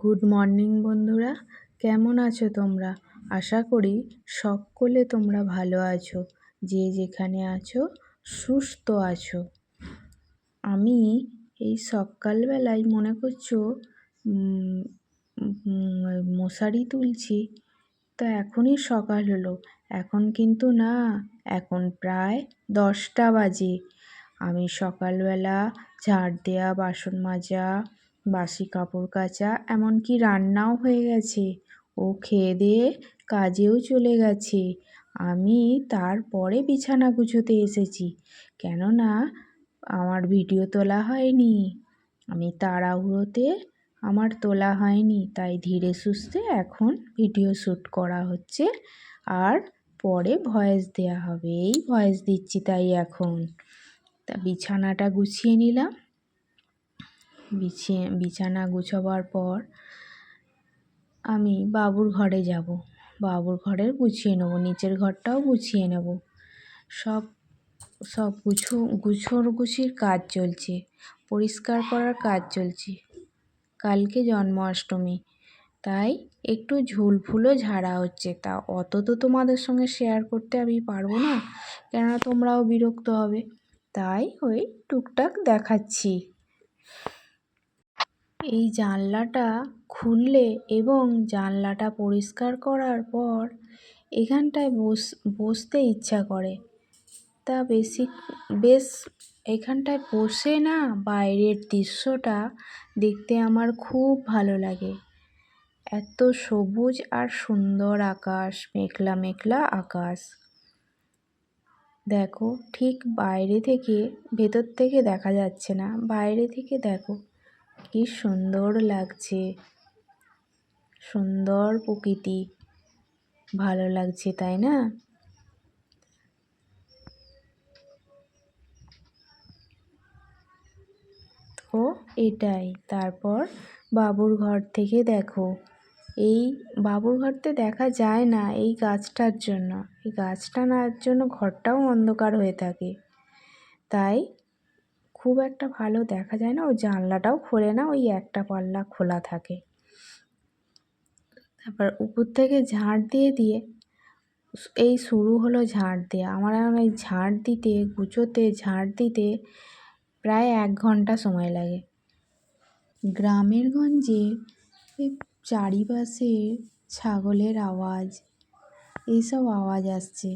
Good morning বন্ধুরা, কেমন আছো তোমরা? আশা করি সকলে তোমরা ভালো আছো, যে যেখানে আছো সুস্থ আছো। আমি এই সকালবেলায় মনে করছ মশারি তুলছি, তা এখনই সকাল হলো। এখন কিন্তু না, এখন প্রায় দশটা বাজে। আমি সকালবেলা ঝাড় দেওয়া বাসন মাজা বাসি কাপড় কাচা, এমনকি রান্নাও হয়ে গেছে। ও খেয়ে দিয়ে কাজেও চলে গেছে। আমি তারপরে বিছানা গুছোতে এসেছি। কেননা আমার ভিডিও তোলা হয়নি। আমি তাড়াহুড়োতে আমার তোলা হয়নি, তাই ধীরে সুস্থে এখন ভিডিও শ্যুট করা হচ্ছে। আর পরে ভয়েস দেওয়া হবে, এই ভয়েস দিচ্ছি তাই এখন। তা বিছানাটা গুছিয়ে নিলাম। বিছিয়ে, বিছানা গুছোবার পর আমি বাবুর ঘরে যাব। বাবুর ঘরের গুছিয়ে নেব, নিচের ঘরটাও গুছিয়ে নেব। সব সব গুছো, গুছোর গুছির কাজ চলছে, পরিষ্কার করার কাজ চলছে। কালকে জন্মাষ্টমী, তাই একটু ঝুল ফুলও ঝাড়া হচ্ছে। তা অত তো তোমাদের সঙ্গে শেয়ার করতে আমি পারব না, কেননা তোমরাও বিরক্ত হবে। তাই ওই টুকটাক দেখাচ্ছি। এই জানলাটা খুললে এবং জানলাটা পরিষ্কার করার পর এখানটায় বস, বসতে ইচ্ছা করে। তা বেশি, বেশ এখানটায় বসে না বাইরের দৃশ্যটা দেখতে আমার খুব ভালো লাগে। এত সবুজ আর সুন্দর আকাশ, মেঘলা মেঘলা আকাশ। দেখো, ঠিক বাইরে থেকে, ভেতর থেকে দেখা যাচ্ছে না। বাইরে থেকে দেখো। কি সুন্দর লাগছে। সুন্দর প্রকৃতি। ভালো লাগছে, তাই না? তো এটাই। তারপর বাবুর ঘর থেকে দেখো। এই বাবুর ঘরতে দেখা যায় না এই গাছটার জন্য। এই গাছটা নার জন্য ঘরটাও অন্ধকার হয়ে থাকে। তাই খুব একটা ভালো দেখা যায় না। ওই জানলাটাও খোলে না, ওই একটা পাল্লা খোলা থাকে। তারপর উপর থেকে ঝাড় দিয়ে দিয়ে, এই শুরু হলো ঝাড় দেওয়া আমার এখন এই ঝাড় দিতে গুছোতে ঝাড় দিতে প্রায় এক ঘণ্টা সময় লাগে। গ্রামের গঞ্জে চারিপাশে ছাগলের আওয়াজ এইসব আওয়াজ আসছে।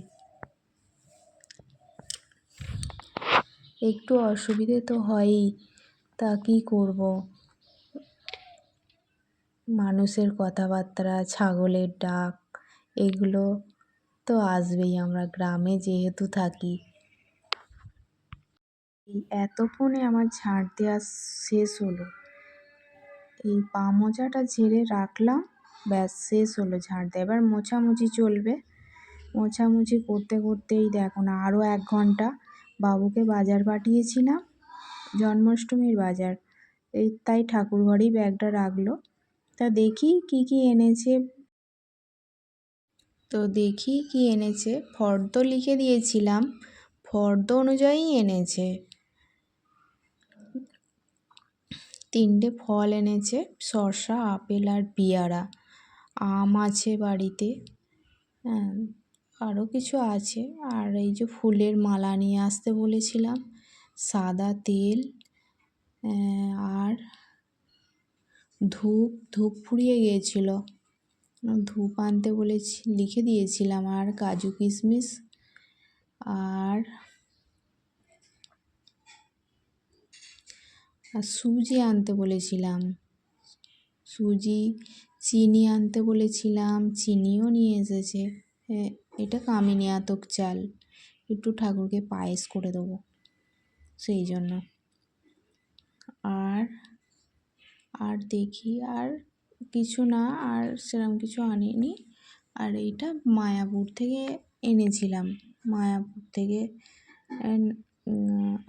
একটু অসুবিধে তো হয়ই, তা কী করব? মানুষের কথাবার্তা, ছাগলের ডাক, এগুলো তো আসবেই, আমরা গ্রামে যেহেতু থাকি। এই এতক্ষণে আমার ঝাঁট দেওয়া শেষ হলো। এই পা মোজাটা ঝেড়ে রাখলাম, ব্যাস শেষ হলো ঝাঁট দেওয়া। এবার মোছামুছি চলবে। মোছামুছি করতে করতেই দেখো না, আরও এক ঘণ্টা বাবুকে বাজার পাঠিয়েছিলাম, জন্মাষ্টমীর বাজার। এই তাই ঠাকুর ঘরেই ব্যাগটা রাখল। তা দেখি কি কি এনেছে। তো দেখি কি এনেছে। ফর্দ লিখে দিয়েছিলাম। ফর্দ অনুযায়ী এনেছে। তিনটে ফল এনেছে। শসা আপেল আর পেয়ারা। আম আছে বাড়িতে। হ্যাঁ। আরও কিছু আছে। আর এই যে ফুলের মালা নিয়ে আসতে বলেছিলাম। সাদা তেল আর ধূপ ধূপ ফুরিয়ে গিয়েছিল। ধূপ আনতে বলেছি, লিখে দিয়েছিলাম, আর কাজু কিশমিশ, আর আর সুজি আনতে বলেছিলাম। সুজি, চিনি আনতে বলেছিলাম, চিনিও নিয়ে এসেছে। এটা কামিনী আতক চাল, একটু ঠাকুরকে পায়েস করে দেবো, সেই জন্য। আর আর দেখি, আর কিছু না, আর সেরকম কিছু আনিনি। আর এইটা মায়াপুর থেকে এনেছিলাম। মায়াপুর থেকে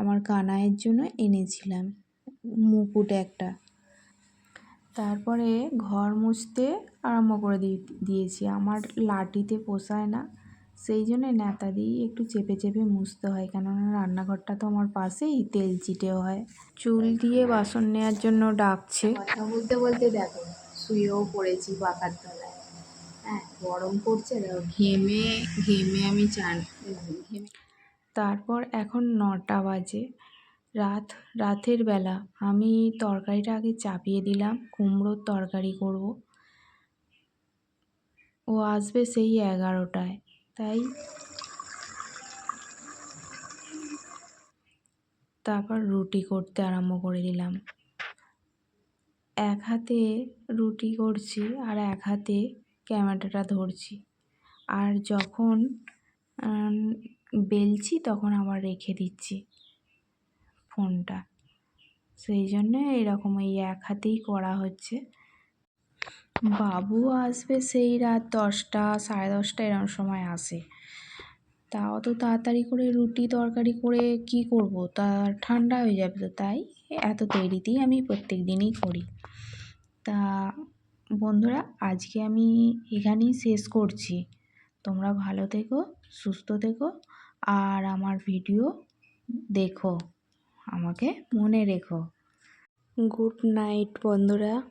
আমার কানাইয়ের জন্য এনেছিলাম, মুকুট একটা। তারপরে ঘর মুছতে আরম্ভ করে দিয়েছি। আমার লাঠিতে পোষায় না। সেই জন্য ন্যাতা দিয়েই একটু চেপে চেপে মুছতে হয়। কেননা রান্নাঘরটা তো আমার পাশেই তেল চিটেও হয়। চুল দিয়ে বাসন নেওয়ার জন্য ডাকছে। কথা বলতে বলতে দেখো শুয়েও পড়েছি পাখার তলায়। হ্যাঁ গরম পড়ছে ঘেমে ঘেমে আমি চান ঘেমে। তারপর এখন নটা বাজে। রাত রাতের বেলা আমি তরকারিটা আগে চাপিয়ে দিলাম কুমড়োর তরকারি করব। ও আসবে সেই এগারোটায়। তাই তারপর রুটি করতে আরম্ভ করে দিলাম। এক হাতে রুটি করছি আর এক হাতে ক্যামেরাটা ধরছি। আর যখন বেলছি তখন আবার রেখে দিচ্ছি ফোনটা। সেই জন্যে এরকম এই এক হাতেই করা হচ্ছে। বাবু আসবে সেই রাত দশটা, সাড়ে দশটা এরকম সময় আসে। তা অত তাড়াতাড়ি করে রুটি তরকারি করে কি করব? তা ঠান্ডা হয়ে যাবে তো তাই? এত দেরিতেই আমি প্রত্যেক দিনই করি। তা বন্ধুরা, আজকে আমি এখানেই শেষ করছি। তোমরা ভালো থেকো, সুস্থ থেকো, আর আমার ভিডিও দেখো। আমাকে মনে রেখো। গুড নাইট বন্ধুরা।